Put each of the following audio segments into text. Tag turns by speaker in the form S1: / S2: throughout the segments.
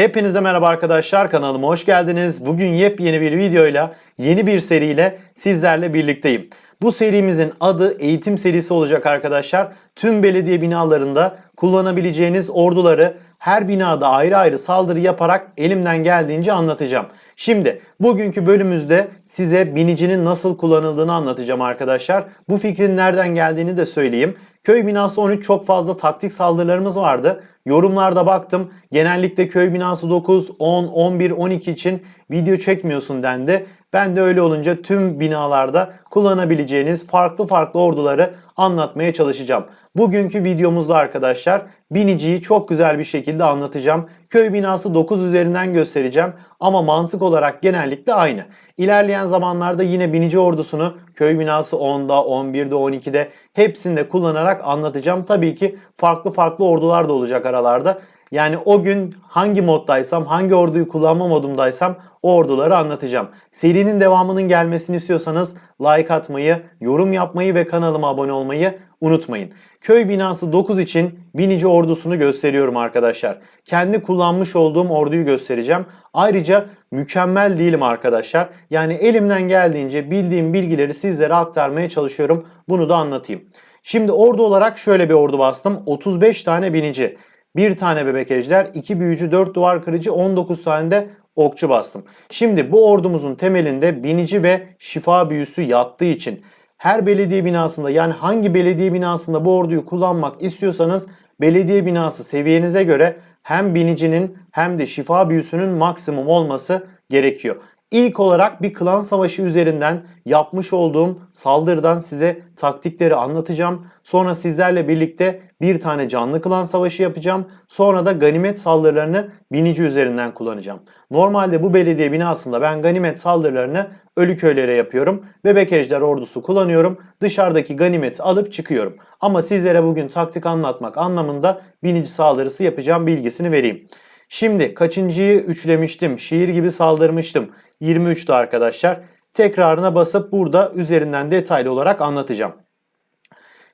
S1: Hepinize merhaba arkadaşlar kanalıma hoş geldiniz. Bugün yepyeni bir videoyla yeni bir seriyle sizlerle birlikteyim. Bu serimizin adı eğitim serisi olacak arkadaşlar. Tüm belediye binalarında kullanabileceğiniz orduları her binada ayrı ayrı saldırı yaparak elimden geldiğince anlatacağım. Şimdi bugünkü bölümümüzde size binicinin nasıl kullanıldığını anlatacağım arkadaşlar. Bu fikrin nereden geldiğini de söyleyeyim. Köy binası 13 çok fazla taktik saldırılarımız vardı. Yorumlarda baktım. Genellikle köy binası 9, 10, 11, 12 için video çekmiyorsun dendi. Ben de öyle olunca tüm binalarda kullanabileceğiniz farklı farklı orduları anlatmaya çalışacağım. Bugünkü videomuzda arkadaşlar biniciyi çok güzel bir şekilde anlatacağım. Köy binası 9 üzerinden göstereceğim ama mantık olarak genellikle aynı. İlerleyen zamanlarda yine binici ordusunu köy binası 10'da, 11'de, 12'de hepsinde kullanarak anlatacağım. Tabii ki farklı farklı ordular da olacak aralarda. Yani o gün hangi moddaysam, hangi orduyu kullanma modumdaysam o orduları anlatacağım. Serinin devamının gelmesini istiyorsanız like atmayı, yorum yapmayı ve kanalıma abone olmayı unutmayın. Köy binası 9 için binici ordusunu gösteriyorum arkadaşlar. Kendi kullanmış olduğum orduyu göstereceğim. Ayrıca mükemmel değilim arkadaşlar. Yani elimden geldiğince bildiğim bilgileri sizlere aktarmaya çalışıyorum. Bunu da anlatayım. Şimdi ordu olarak şöyle bir ordu bastım. 35 tane binici. 1 tane bebek ejder, 2 büyücü, 4 duvar kırıcı, 19 tane de okçu bastım. Şimdi bu ordumuzun temelinde binici ve şifa büyüsü yattığı için her belediye binasında yani hangi belediye binasında bu orduyu kullanmak istiyorsanız belediye binası seviyenize göre hem binicinin hem de şifa büyüsünün maksimum olması gerekiyor. İlk olarak bir klan savaşı üzerinden yapmış olduğum saldırıdan size taktikleri anlatacağım. Sonra sizlerle birlikte bir tane canlı klan savaşı yapacağım. Sonra da ganimet saldırılarını binici üzerinden kullanacağım. Normalde bu belediye binasında ben ganimet saldırılarını ölü köylere yapıyorum. Bebek ejder ordusu kullanıyorum. Dışarıdaki ganimeti alıp çıkıyorum. Ama sizlere bugün taktik anlatmak anlamında binici saldırısı yapacağım bilgisini vereyim. Şimdi kaçıncıyı üçlemiştim, şiir gibi saldırmıştım. 23'tü arkadaşlar. Tekrarına basıp burada üzerinden detaylı olarak anlatacağım.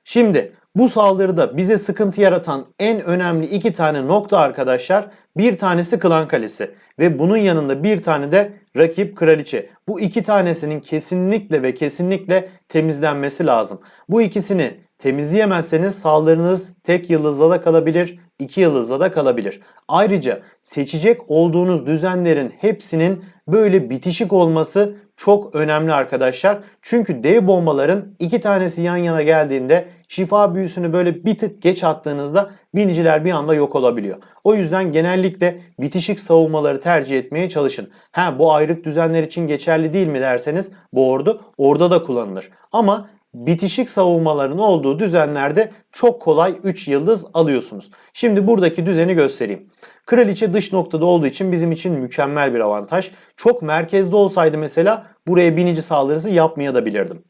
S1: Şimdi bu saldırıda bize sıkıntı yaratan en önemli iki tane nokta arkadaşlar. Bir tanesi Klan Kalesi ve bunun yanında bir tane de rakip kraliçe. Bu iki tanesinin kesinlikle ve kesinlikle temizlenmesi lazım. Bu ikisini temizleyemezseniz saldırınız tek yıldızla da kalabilir, iki yıldızla da kalabilir. Ayrıca seçecek olduğunuz düzenlerin hepsinin böyle bitişik olması çok önemli arkadaşlar. Çünkü dev bombaların iki tanesi yan yana geldiğinde şifa büyüsünü böyle bir tık geç attığınızda biniciler bir anda yok olabiliyor. O yüzden genellikle bitişik savunmaları tercih etmeye çalışın. Ha bu ayrık düzenler için geçerli değil mi derseniz bu ordu orada da kullanılır. Ama bitişik savunmaların olduğu düzenlerde çok kolay 3 yıldız alıyorsunuz. Şimdi buradaki düzeni göstereyim. Kraliçe dış noktada olduğu için bizim için mükemmel bir avantaj. Çok merkezde olsaydı mesela buraya binici saldırısı yapmaya da bilirdim.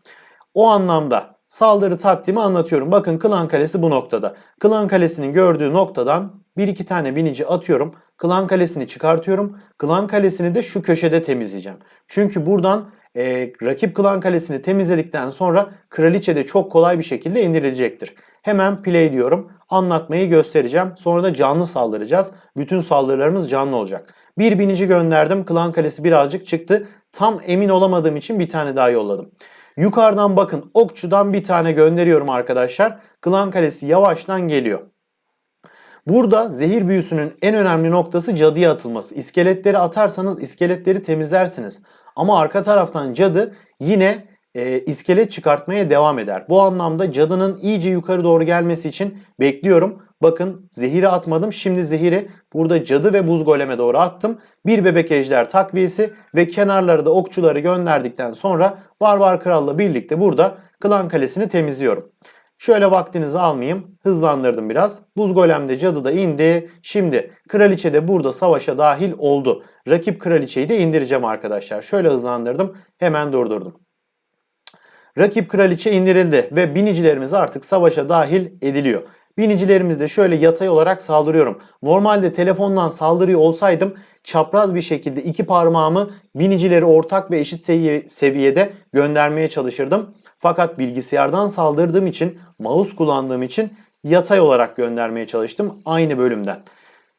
S1: O anlamda saldırı taktiğimi anlatıyorum. Bakın Klan Kalesi bu noktada. Klan Kalesi'nin gördüğü noktadan bir iki tane binici atıyorum. Klan Kalesi'ni çıkartıyorum. Klan Kalesi'ni de şu köşede temizleyeceğim. Çünkü buradan e, rakip klan kalesini temizledikten sonra kraliçe de çok kolay bir şekilde indirilecektir. Hemen play diyorum. Anlatmayı göstereceğim. Sonra da canlı saldıracağız. Bütün saldırılarımız canlı olacak. Bir binici gönderdim. Klan kalesi birazcık çıktı. Tam emin olamadığım için bir tane daha yolladım. Yukarıdan bakın okçudan bir tane gönderiyorum arkadaşlar. Klan kalesi yavaştan geliyor. Burada zehir büyüsünün en önemli noktası cadıya atılması. İskeletleri atarsanız iskeletleri temizlersiniz. Ama arka taraftan cadı yine e, iskelet çıkartmaya devam eder. Bu anlamda cadının iyice yukarı doğru gelmesi için bekliyorum. Bakın zehiri atmadım. Şimdi zehiri burada cadı ve buz goleme doğru attım. Bir bebek ejder takviyesi ve kenarları da okçuları gönderdikten sonra Barbar Kral'la birlikte burada klan kalesini temizliyorum. Şöyle vaktinizi almayayım. Hızlandırdım biraz. Buz golem cadı da indi. Şimdi kraliçe de burada savaşa dahil oldu. Rakip kraliçeyi de indireceğim arkadaşlar. Şöyle hızlandırdım. Hemen durdurdum. Rakip kraliçe indirildi ve binicilerimiz artık savaşa dahil ediliyor. Binicilerimiz de şöyle yatay olarak saldırıyorum. Normalde telefondan saldırıyor olsaydım çapraz bir şekilde iki parmağımı binicileri ortak ve eşit seviyede göndermeye çalışırdım. Fakat bilgisayardan saldırdığım için, mouse kullandığım için yatay olarak göndermeye çalıştım aynı bölümden.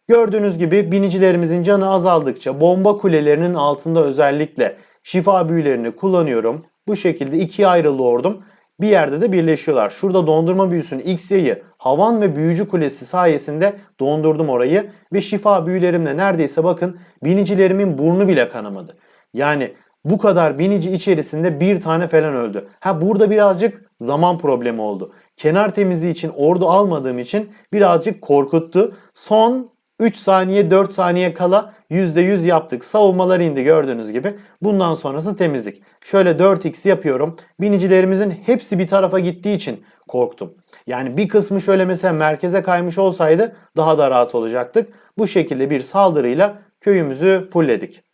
S1: Gördüğünüz gibi binicilerimizin canı azaldıkça bomba kulelerinin altında özellikle şifa büyülerini kullanıyorum. Bu şekilde ikiye ayrıldı ordum. Bir yerde de birleşiyorlar. Şurada dondurma büyüsünün X yayı havan ve büyücü kulesi sayesinde dondurdum orayı. Ve şifa büyülerimle neredeyse bakın binicilerimin burnu bile kanamadı. Yani bu kadar binici içerisinde bir tane falan öldü. Ha burada birazcık zaman problemi oldu. Kenar temizliği için ordu almadığım için birazcık korkuttu. Son 3 saniye 4 saniye kala %100 yaptık. Savunmalar indi gördüğünüz gibi. Bundan sonrası temizlik. Şöyle 4x yapıyorum. Binicilerimizin hepsi bir tarafa gittiği için korktum. Yani bir kısmı şöyle mesela merkeze kaymış olsaydı daha da rahat olacaktık. Bu şekilde bir saldırıyla köyümüzü fullledik.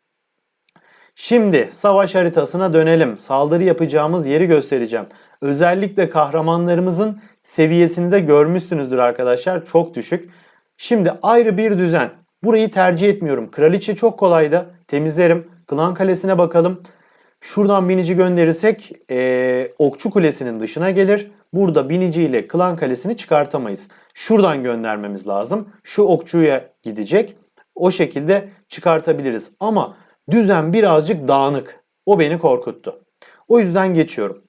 S1: Şimdi savaş haritasına dönelim. Saldırı yapacağımız yeri göstereceğim. Özellikle kahramanlarımızın seviyesini de görmüşsünüzdür arkadaşlar. Çok düşük. Şimdi ayrı bir düzen. Burayı tercih etmiyorum. Kraliçe çok kolaydı. Temizlerim. Klan Kalesi'ne bakalım. Şuradan binici gönderirsek ee, Okçu Kulesi'nin dışına gelir. Burada binici ile Klan Kalesi'ni çıkartamayız. Şuradan göndermemiz lazım. Şu okçuya gidecek. O şekilde çıkartabiliriz. Ama düzen birazcık dağınık. O beni korkuttu. O yüzden geçiyorum.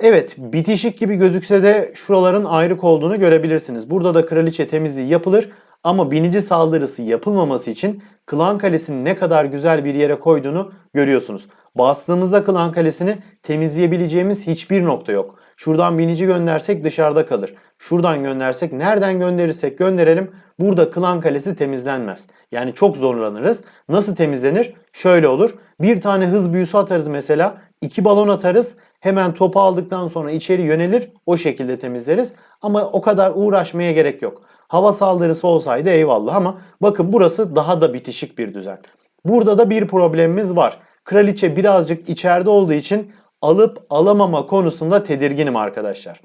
S1: Evet bitişik gibi gözükse de şuraların ayrık olduğunu görebilirsiniz. Burada da kraliçe temizliği yapılır ama binici saldırısı yapılmaması için Klan Kalesi'ni ne kadar güzel bir yere koyduğunu görüyorsunuz. Bastığımızda Klan Kalesi'ni temizleyebileceğimiz hiçbir nokta yok. Şuradan binici göndersek dışarıda kalır. Şuradan göndersek nereden gönderirsek gönderelim burada Klan Kalesi temizlenmez. Yani çok zorlanırız. Nasıl temizlenir? Şöyle olur. Bir tane hız büyüsü atarız mesela. iki balon atarız. Hemen topu aldıktan sonra içeri yönelir. O şekilde temizleriz. Ama o kadar uğraşmaya gerek yok. Hava saldırısı olsaydı eyvallah ama bakın burası daha da bitişik bir düzen. Burada da bir problemimiz var. Kraliçe birazcık içeride olduğu için alıp alamama konusunda tedirginim arkadaşlar.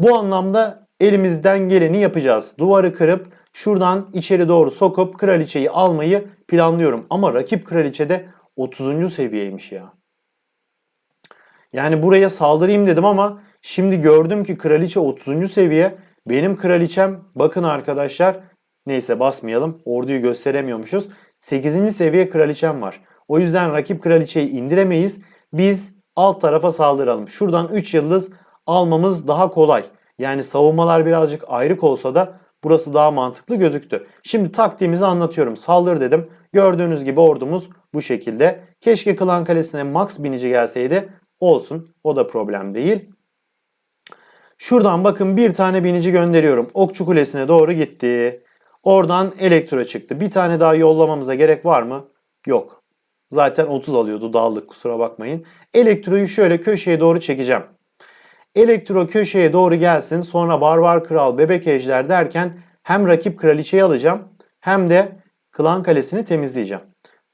S1: Bu anlamda elimizden geleni yapacağız. Duvarı kırıp şuradan içeri doğru sokup kraliçeyi almayı planlıyorum. Ama rakip kraliçe de 30. seviyeymiş ya. Yani buraya saldırayım dedim ama şimdi gördüm ki kraliçe 30. seviye. Benim kraliçem bakın arkadaşlar neyse basmayalım orduyu gösteremiyormuşuz. 8. seviye kraliçem var. O yüzden rakip kraliçeyi indiremeyiz. Biz alt tarafa saldıralım. Şuradan 3 yıldız almamız daha kolay. Yani savunmalar birazcık ayrık olsa da burası daha mantıklı gözüktü. Şimdi taktiğimizi anlatıyorum. Saldır dedim. Gördüğünüz gibi ordumuz bu şekilde. Keşke Klan Kalesi'ne max binici gelseydi. Olsun. O da problem değil. Şuradan bakın bir tane binici gönderiyorum. Okçu Kulesi'ne doğru gitti. Oradan elektro çıktı. Bir tane daha yollamamıza gerek var mı? Yok. Zaten 30 alıyordu dağıldık kusura bakmayın. Elektroyu şöyle köşeye doğru çekeceğim. Elektro köşeye doğru gelsin sonra barbar kral bebek ejder derken hem rakip kraliçeyi alacağım hem de klan kalesini temizleyeceğim.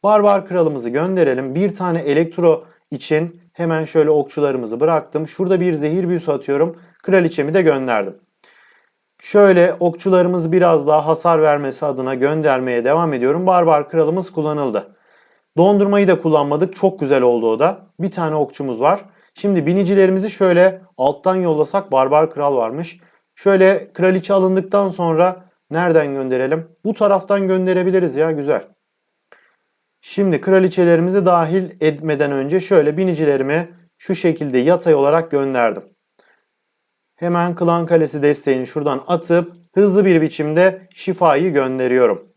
S1: Barbar kralımızı gönderelim. Bir tane elektro için hemen şöyle okçularımızı bıraktım. Şurada bir zehir büyüsü atıyorum. Kraliçemi de gönderdim. Şöyle okçularımız biraz daha hasar vermesi adına göndermeye devam ediyorum. Barbar kralımız kullanıldı. Dondurmayı da kullanmadık. Çok güzel oldu o da. Bir tane okçumuz var. Şimdi binicilerimizi şöyle alttan yollasak barbar kral varmış. Şöyle kraliçe alındıktan sonra nereden gönderelim? Bu taraftan gönderebiliriz ya güzel. Şimdi kraliçelerimizi dahil etmeden önce şöyle binicilerimi şu şekilde yatay olarak gönderdim. Hemen klan kalesi desteğini şuradan atıp hızlı bir biçimde şifayı gönderiyorum.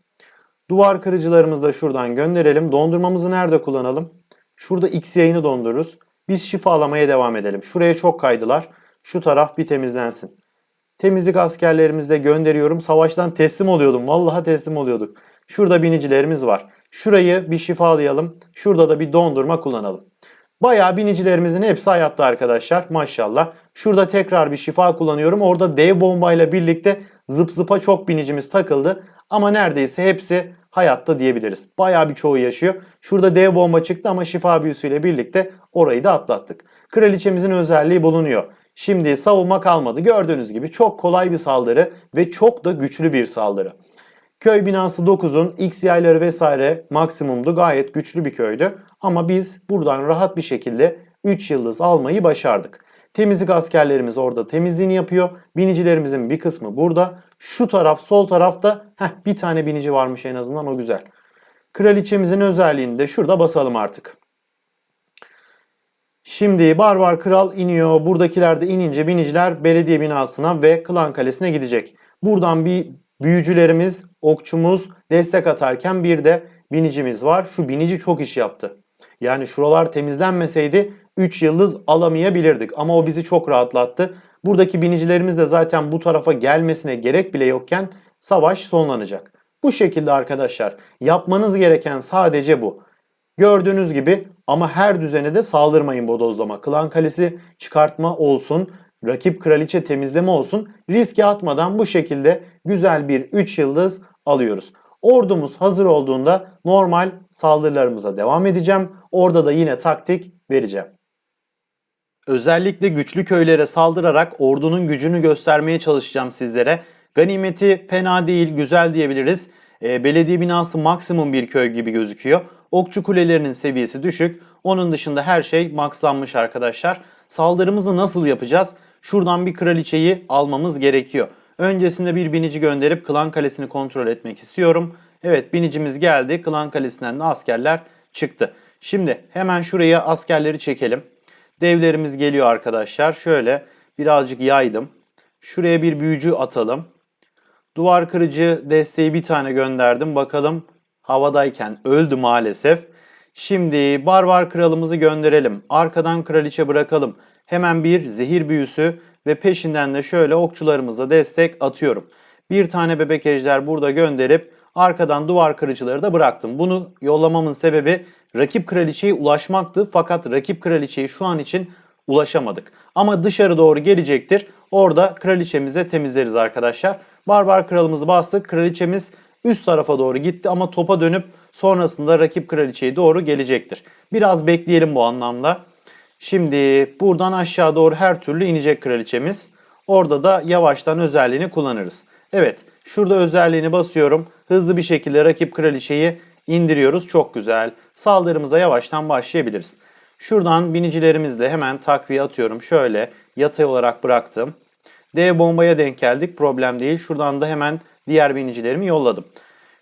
S1: Duvar kırıcılarımızı da şuradan gönderelim. Dondurmamızı nerede kullanalım? Şurada X yayını dondururuz. Biz şifalamaya devam edelim. Şuraya çok kaydılar. Şu taraf bir temizlensin. Temizlik askerlerimizi de gönderiyorum. Savaştan teslim oluyordum. Vallahi teslim oluyorduk. Şurada binicilerimiz var. Şurayı bir şifalayalım. Şurada da bir dondurma kullanalım. Bayağı binicilerimizin hepsi hayatta arkadaşlar maşallah. Şurada tekrar bir şifa kullanıyorum. Orada dev bombayla birlikte zıp zıpa çok binicimiz takıldı. Ama neredeyse hepsi hayatta diyebiliriz. Bayağı bir çoğu yaşıyor. Şurada dev bomba çıktı ama şifa büyüsüyle birlikte orayı da atlattık. Kraliçemizin özelliği bulunuyor. Şimdi savunma kalmadı. Gördüğünüz gibi çok kolay bir saldırı ve çok da güçlü bir saldırı. Köy binası 9'un X yayları vesaire maksimumdu. Gayet güçlü bir köydü. Ama biz buradan rahat bir şekilde 3 yıldız almayı başardık. Temizlik askerlerimiz orada temizliğini yapıyor. Binicilerimizin bir kısmı burada. Şu taraf sol tarafta heh, bir tane binici varmış en azından o güzel. Kraliçemizin özelliğini de şurada basalım artık. Şimdi Barbar Kral iniyor. Buradakiler de inince biniciler belediye binasına ve Klan Kalesi'ne gidecek. Buradan bir büyücülerimiz, okçumuz destek atarken bir de binicimiz var. Şu binici çok iş yaptı. Yani şuralar temizlenmeseydi 3 yıldız alamayabilirdik ama o bizi çok rahatlattı. Buradaki binicilerimiz de zaten bu tarafa gelmesine gerek bile yokken savaş sonlanacak. Bu şekilde arkadaşlar yapmanız gereken sadece bu. Gördüğünüz gibi ama her düzene de saldırmayın bodozlama. Klan kalesi çıkartma olsun, rakip kraliçe temizleme olsun. Riske atmadan bu şekilde güzel bir 3 yıldız alıyoruz. Ordumuz hazır olduğunda normal saldırılarımıza devam edeceğim. Orada da yine taktik vereceğim. Özellikle güçlü köylere saldırarak ordunun gücünü göstermeye çalışacağım sizlere. Ganimeti fena değil, güzel diyebiliriz. E, belediye binası maksimum bir köy gibi gözüküyor. Okçu kulelerinin seviyesi düşük. Onun dışında her şey makslanmış arkadaşlar. Saldırımızı nasıl yapacağız? Şuradan bir kraliçeyi almamız gerekiyor. Öncesinde bir binici gönderip Klan Kalesi'ni kontrol etmek istiyorum. Evet binicimiz geldi. Klan Kalesi'nden de askerler çıktı. Şimdi hemen şuraya askerleri çekelim. Devlerimiz geliyor arkadaşlar. Şöyle birazcık yaydım. Şuraya bir büyücü atalım. Duvar kırıcı desteği bir tane gönderdim. Bakalım havadayken öldü maalesef. Şimdi barbar kralımızı gönderelim. Arkadan kraliçe bırakalım. Hemen bir zehir büyüsü ve peşinden de şöyle okçularımızla destek atıyorum. Bir tane bebek ejder burada gönderip arkadan duvar kırıcıları da bıraktım. Bunu yollamamın sebebi rakip kraliçeye ulaşmaktı. Fakat rakip kraliçeyi şu an için ulaşamadık. Ama dışarı doğru gelecektir. Orada kraliçemize temizleriz arkadaşlar. Barbar kralımızı bastık. Kraliçemiz üst tarafa doğru gitti ama topa dönüp sonrasında rakip kraliçeye doğru gelecektir. Biraz bekleyelim bu anlamda. Şimdi buradan aşağı doğru her türlü inecek kraliçemiz. Orada da yavaştan özelliğini kullanırız. Evet şurada özelliğini basıyorum. Hızlı bir şekilde rakip kraliçeyi indiriyoruz. Çok güzel. Saldırımıza yavaştan başlayabiliriz. Şuradan binicilerimizle hemen takviye atıyorum. Şöyle yatay olarak bıraktım. Dev bombaya denk geldik. Problem değil. Şuradan da hemen diğer binicilerimi yolladım.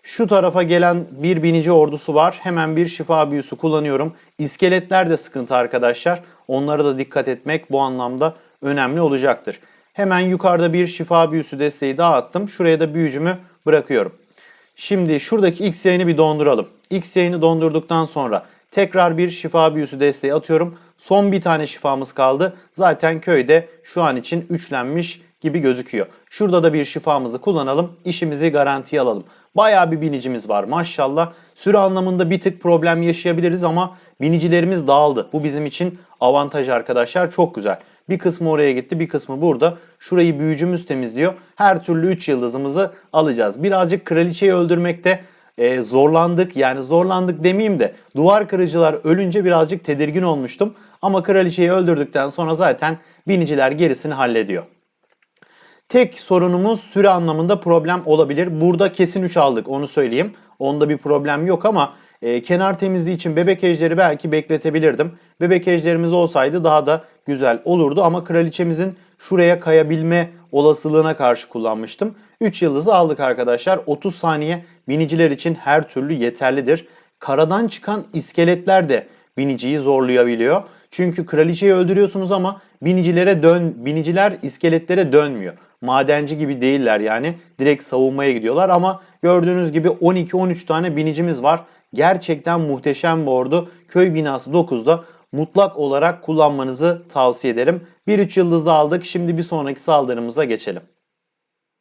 S1: Şu tarafa gelen bir binici ordusu var. Hemen bir şifa büyüsü kullanıyorum. İskeletler de sıkıntı arkadaşlar. Onlara da dikkat etmek bu anlamda önemli olacaktır. Hemen yukarıda bir şifa büyüsü desteği daha attım. Şuraya da büyücümü bırakıyorum. Şimdi şuradaki X yayını bir donduralım. X yayını dondurduktan sonra tekrar bir şifa büyüsü desteği atıyorum. Son bir tane şifamız kaldı. Zaten köyde şu an için üçlenmiş gibi gözüküyor. Şurada da bir şifamızı kullanalım. İşimizi garantiye alalım. Bayağı bir binicimiz var maşallah. Süre anlamında bir tık problem yaşayabiliriz ama binicilerimiz dağıldı. Bu bizim için avantaj arkadaşlar. Çok güzel. Bir kısmı oraya gitti bir kısmı burada. Şurayı büyücümüz temizliyor. Her türlü 3 yıldızımızı alacağız. Birazcık kraliçeyi öldürmekte e, zorlandık. Yani zorlandık demeyeyim de duvar kırıcılar ölünce birazcık tedirgin olmuştum. Ama kraliçeyi öldürdükten sonra zaten biniciler gerisini hallediyor. Tek sorunumuz süre anlamında problem olabilir. Burada kesin 3 aldık onu söyleyeyim. Onda bir problem yok ama e, kenar temizliği için bebek ejderi belki bekletebilirdim. Bebek ejderimiz olsaydı daha da güzel olurdu ama kraliçemizin şuraya kayabilme olasılığına karşı kullanmıştım. 3 yıldızı aldık arkadaşlar. 30 saniye biniciler için her türlü yeterlidir. Karadan çıkan iskeletler de biniciyi zorlayabiliyor. Çünkü kraliçeyi öldürüyorsunuz ama binicilere dön biniciler iskeletlere dönmüyor. Madenci gibi değiller yani. Direkt savunmaya gidiyorlar ama gördüğünüz gibi 12-13 tane binicimiz var. Gerçekten muhteşem bir ordu. Köy binası 9'da mutlak olarak kullanmanızı tavsiye ederim. 1-3 yıldızda aldık. Şimdi bir sonraki saldırımıza geçelim.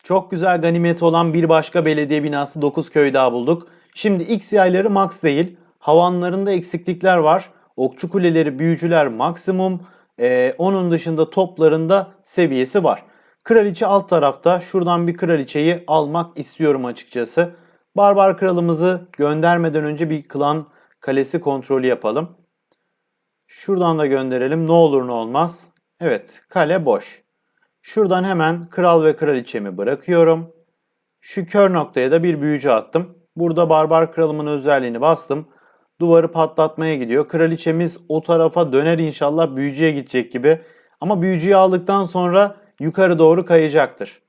S1: Çok güzel ganimeti olan bir başka belediye binası 9 köy daha bulduk. Şimdi X yayları max değil. Havanlarında eksiklikler var. Okçu kuleleri, büyücüler maksimum. Ee, onun dışında toplarında seviyesi var. Kraliçe alt tarafta. Şuradan bir kraliçeyi almak istiyorum açıkçası. Barbar kralımızı göndermeden önce bir klan kalesi kontrolü yapalım. Şuradan da gönderelim. Ne olur ne olmaz. Evet kale boş. Şuradan hemen kral ve kraliçemi bırakıyorum. Şu kör noktaya da bir büyücü attım. Burada barbar kralımın özelliğini bastım. Duvarı patlatmaya gidiyor. Kraliçemiz o tarafa döner inşallah büyücüye gidecek gibi. Ama büyücüyü aldıktan sonra yukarı doğru kayacaktır.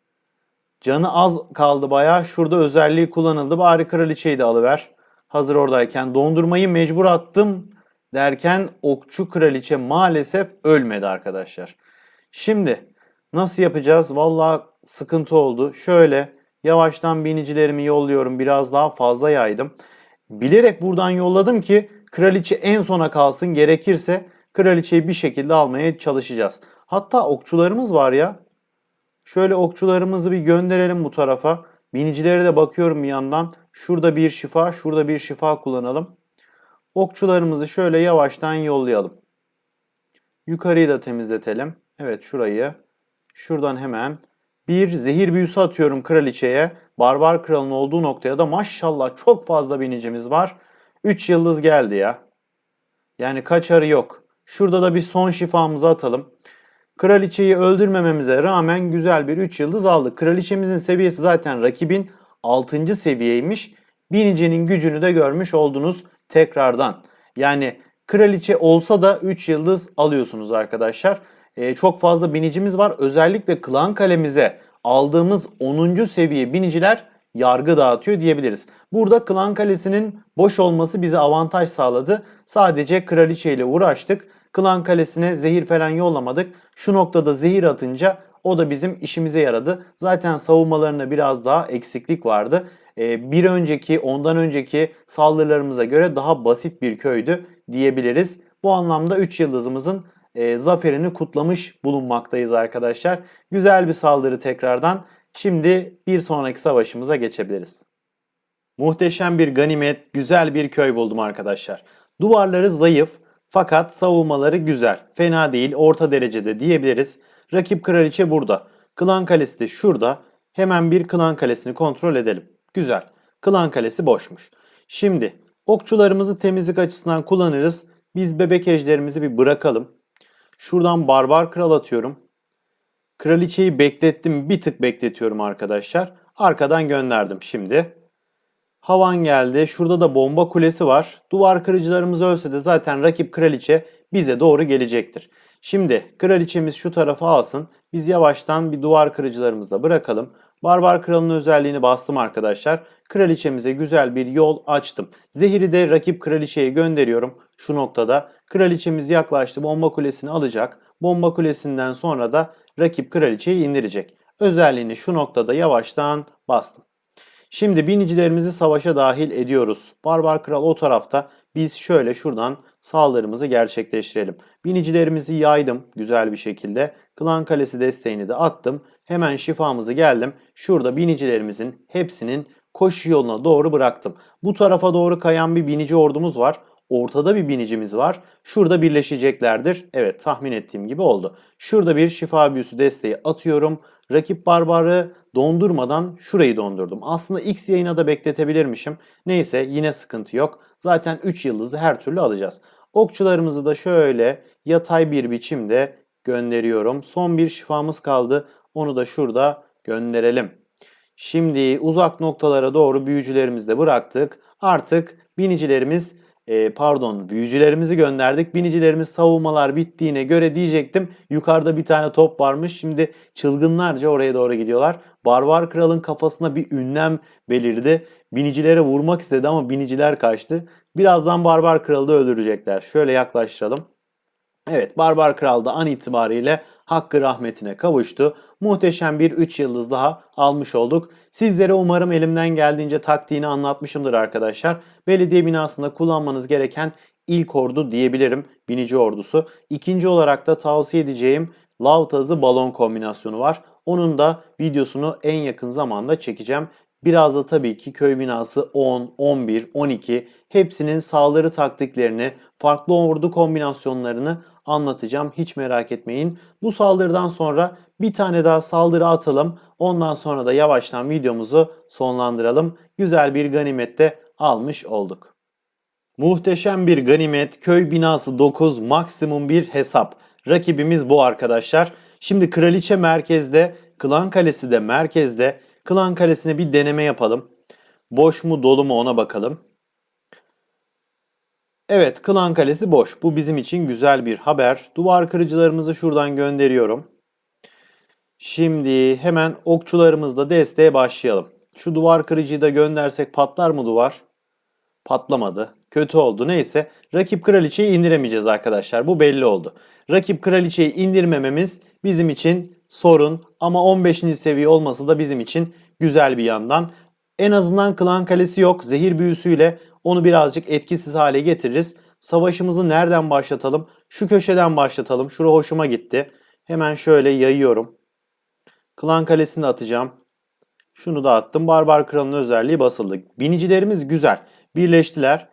S1: Canı az kaldı bayağı. Şurada özelliği kullanıldı. Bari kraliçeyi de alıver. Hazır oradayken dondurmayı mecbur attım derken okçu kraliçe maalesef ölmedi arkadaşlar. Şimdi nasıl yapacağız? Vallahi sıkıntı oldu. Şöyle yavaştan binicilerimi yolluyorum. Biraz daha fazla yaydım. Bilerek buradan yolladım ki kraliçe en sona kalsın. Gerekirse kraliçeyi bir şekilde almaya çalışacağız. Hatta okçularımız var ya. Şöyle okçularımızı bir gönderelim bu tarafa. Binicilere de bakıyorum bir yandan. Şurada bir şifa, şurada bir şifa kullanalım. Okçularımızı şöyle yavaştan yollayalım. Yukarıyı da temizletelim. Evet şurayı. Şuradan hemen bir zehir büyüsü atıyorum kraliçeye. Barbar kralın olduğu noktaya da maşallah çok fazla binicimiz var. 3 yıldız geldi ya. Yani kaçarı yok. Şurada da bir son şifamızı atalım. Kraliçeyi öldürmememize rağmen güzel bir 3 yıldız aldık. Kraliçemizin seviyesi zaten rakibin 6. seviyeymiş. Binicinin gücünü de görmüş oldunuz tekrardan. Yani kraliçe olsa da 3 yıldız alıyorsunuz arkadaşlar. Ee, çok fazla binicimiz var. Özellikle klan kalemize aldığımız 10. seviye biniciler yargı dağıtıyor diyebiliriz. Burada klan kalesinin boş olması bize avantaj sağladı. Sadece kraliçe ile uğraştık. Klan kalesine zehir falan yollamadık. Şu noktada zehir atınca o da bizim işimize yaradı. Zaten savunmalarında biraz daha eksiklik vardı. Ee, bir önceki, ondan önceki saldırılarımıza göre daha basit bir köydü diyebiliriz. Bu anlamda 3 yıldızımızın e, zaferini kutlamış bulunmaktayız arkadaşlar. Güzel bir saldırı tekrardan. Şimdi bir sonraki savaşımıza geçebiliriz. Muhteşem bir ganimet, güzel bir köy buldum arkadaşlar. Duvarları zayıf fakat savunmaları güzel. Fena değil, orta derecede diyebiliriz. Rakip kraliçe burada. Klan kalesi de şurada. Hemen bir klan kalesini kontrol edelim. Güzel. Klan kalesi boşmuş. Şimdi okçularımızı temizlik açısından kullanırız. Biz bebek ejderimizi bir bırakalım. Şuradan barbar kral atıyorum. Kraliçeyi beklettim. Bir tık bekletiyorum arkadaşlar. Arkadan gönderdim şimdi. Havan geldi. Şurada da bomba kulesi var. Duvar kırıcılarımız ölse de zaten rakip kraliçe bize doğru gelecektir. Şimdi kraliçemiz şu tarafa alsın. Biz yavaştan bir duvar kırıcılarımızı da bırakalım. Barbar kralın özelliğini bastım arkadaşlar. Kraliçemize güzel bir yol açtım. Zehiri de rakip kraliçeye gönderiyorum. Şu noktada kraliçemiz yaklaştı. Bomba kulesini alacak. Bomba kulesinden sonra da rakip kraliçeyi indirecek. Özelliğini şu noktada yavaştan bastım. Şimdi binicilerimizi savaşa dahil ediyoruz. Barbar kral o tarafta. Biz şöyle şuradan saldırımızı gerçekleştirelim. Binicilerimizi yaydım güzel bir şekilde. Klan kalesi desteğini de attım. Hemen şifamızı geldim. Şurada binicilerimizin hepsinin koşu yoluna doğru bıraktım. Bu tarafa doğru kayan bir binici ordumuz var. Ortada bir binicimiz var. Şurada birleşeceklerdir. Evet tahmin ettiğim gibi oldu. Şurada bir şifa büyüsü desteği atıyorum. Rakip barbarı dondurmadan şurayı dondurdum. Aslında X yayına da bekletebilirmişim. Neyse yine sıkıntı yok. Zaten 3 yıldızı her türlü alacağız. Okçularımızı da şöyle yatay bir biçimde gönderiyorum. Son bir şifamız kaldı. Onu da şurada gönderelim. Şimdi uzak noktalara doğru büyücülerimizi de bıraktık. Artık binicilerimiz e, pardon büyücülerimizi gönderdik. Binicilerimiz savunmalar bittiğine göre diyecektim. Yukarıda bir tane top varmış. Şimdi çılgınlarca oraya doğru gidiyorlar. Barbar kralın kafasına bir ünlem belirdi. Binicilere vurmak istedi ama biniciler kaçtı. Birazdan barbar kralı da öldürecekler. Şöyle yaklaştıralım. Evet Barbar Kral da an itibariyle hakkı rahmetine kavuştu. Muhteşem bir 3 yıldız daha almış olduk. Sizlere umarım elimden geldiğince taktiğini anlatmışımdır arkadaşlar. Belediye binasında kullanmanız gereken ilk ordu diyebilirim. Binici ordusu. İkinci olarak da tavsiye edeceğim lav tazı balon kombinasyonu var. Onun da videosunu en yakın zamanda çekeceğim. Biraz da tabii ki köy binası 10, 11, 12 hepsinin saldırı taktiklerini, farklı ordu kombinasyonlarını anlatacağım. Hiç merak etmeyin. Bu saldırıdan sonra bir tane daha saldırı atalım. Ondan sonra da yavaştan videomuzu sonlandıralım. Güzel bir ganimet de almış olduk. Muhteşem bir ganimet, köy binası 9, maksimum bir hesap. Rakibimiz bu arkadaşlar. Şimdi kraliçe merkezde, klan kalesi de merkezde. Klan kalesine bir deneme yapalım. Boş mu dolu mu ona bakalım. Evet, Klan Kalesi boş. Bu bizim için güzel bir haber. Duvar kırıcılarımızı şuradan gönderiyorum. Şimdi hemen okçularımızla desteğe başlayalım. Şu duvar kırıcıyı da göndersek patlar mı duvar? Patlamadı. Kötü oldu. Neyse. Rakip kraliçeyi indiremeyeceğiz arkadaşlar. Bu belli oldu. Rakip kraliçeyi indirmememiz bizim için sorun. Ama 15. seviye olması da bizim için güzel bir yandan. En azından klan kalesi yok. Zehir büyüsüyle onu birazcık etkisiz hale getiririz. Savaşımızı nereden başlatalım? Şu köşeden başlatalım. Şura hoşuma gitti. Hemen şöyle yayıyorum. Klan kalesini de atacağım. Şunu da attım. Barbar kralın özelliği basıldı. Binicilerimiz güzel. Birleştiler.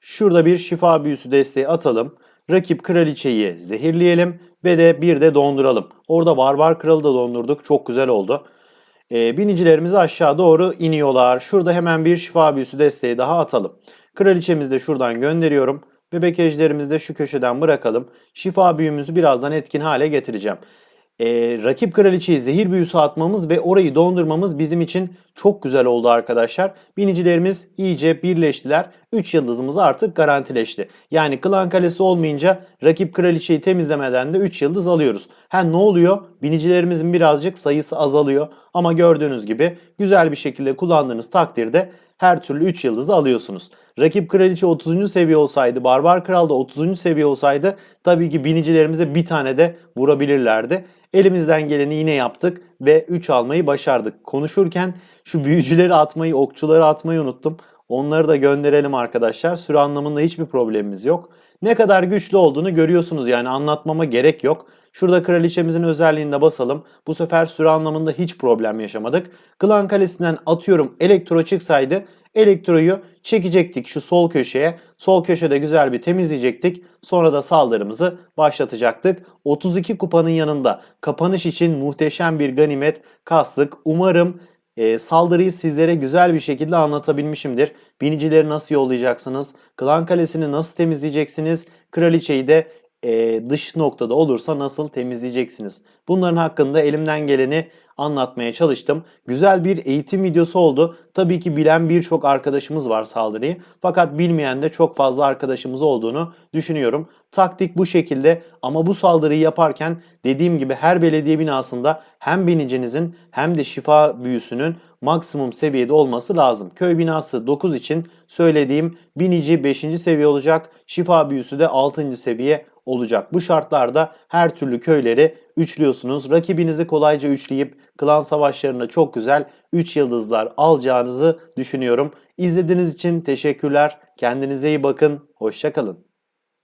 S1: Şurada bir şifa büyüsü desteği atalım. Rakip kraliçeyi zehirleyelim ve de bir de donduralım. Orada barbar kralı da dondurduk. Çok güzel oldu. Ee, binicilerimiz aşağı doğru iniyorlar. Şurada hemen bir şifa büyüsü desteği daha atalım. Kraliçemizi de şuradan gönderiyorum. Bebek ejderimizi de şu köşeden bırakalım. Şifa büyümüzü birazdan etkin hale getireceğim. Ee, rakip kraliçeyi zehir büyüsü atmamız ve orayı dondurmamız bizim için çok güzel oldu arkadaşlar. Binicilerimiz iyice birleştiler. 3 yıldızımız artık garantileşti. Yani klan kalesi olmayınca rakip kraliçeyi temizlemeden de 3 yıldız alıyoruz. Ha ne oluyor? Binicilerimizin birazcık sayısı azalıyor. Ama gördüğünüz gibi güzel bir şekilde kullandığınız takdirde her türlü 3 yıldızı alıyorsunuz. Rakip kraliçe 30. seviye olsaydı, barbar kral da 30. seviye olsaydı tabii ki binicilerimize bir tane de vurabilirlerdi. Elimizden geleni yine yaptık ve 3 almayı başardık. Konuşurken şu büyücüleri atmayı, okçuları atmayı unuttum. Onları da gönderelim arkadaşlar. Süre anlamında hiçbir problemimiz yok. Ne kadar güçlü olduğunu görüyorsunuz yani anlatmama gerek yok. Şurada kraliçemizin özelliğinde basalım. Bu sefer süre anlamında hiç problem yaşamadık. Klan kalesinden atıyorum elektro çıksaydı elektroyu çekecektik şu sol köşeye. Sol köşede güzel bir temizleyecektik. Sonra da saldırımızı başlatacaktık. 32 kupanın yanında kapanış için muhteşem bir ganimet kastık. Umarım e, saldırıyı sizlere güzel bir şekilde anlatabilmişimdir. Binicileri nasıl yollayacaksınız? Klan kalesini nasıl temizleyeceksiniz? Kraliçeyi de e, dış noktada olursa nasıl temizleyeceksiniz? Bunların hakkında elimden geleni anlatmaya çalıştım. Güzel bir eğitim videosu oldu. Tabii ki bilen birçok arkadaşımız var saldırıyı. Fakat bilmeyen de çok fazla arkadaşımız olduğunu düşünüyorum. Taktik bu şekilde ama bu saldırıyı yaparken dediğim gibi her belediye binasında hem binicinizin hem de şifa büyüsünün maksimum seviyede olması lazım. Köy binası 9 için söylediğim binici 5. seviye olacak. Şifa büyüsü de 6. seviye olacak. Bu şartlarda her türlü köyleri üçlüyorsunuz. Rakibinizi kolayca üçleyip klan savaşlarında çok güzel 3 yıldızlar alacağınızı düşünüyorum. İzlediğiniz için teşekkürler. Kendinize iyi bakın. Hoşçakalın.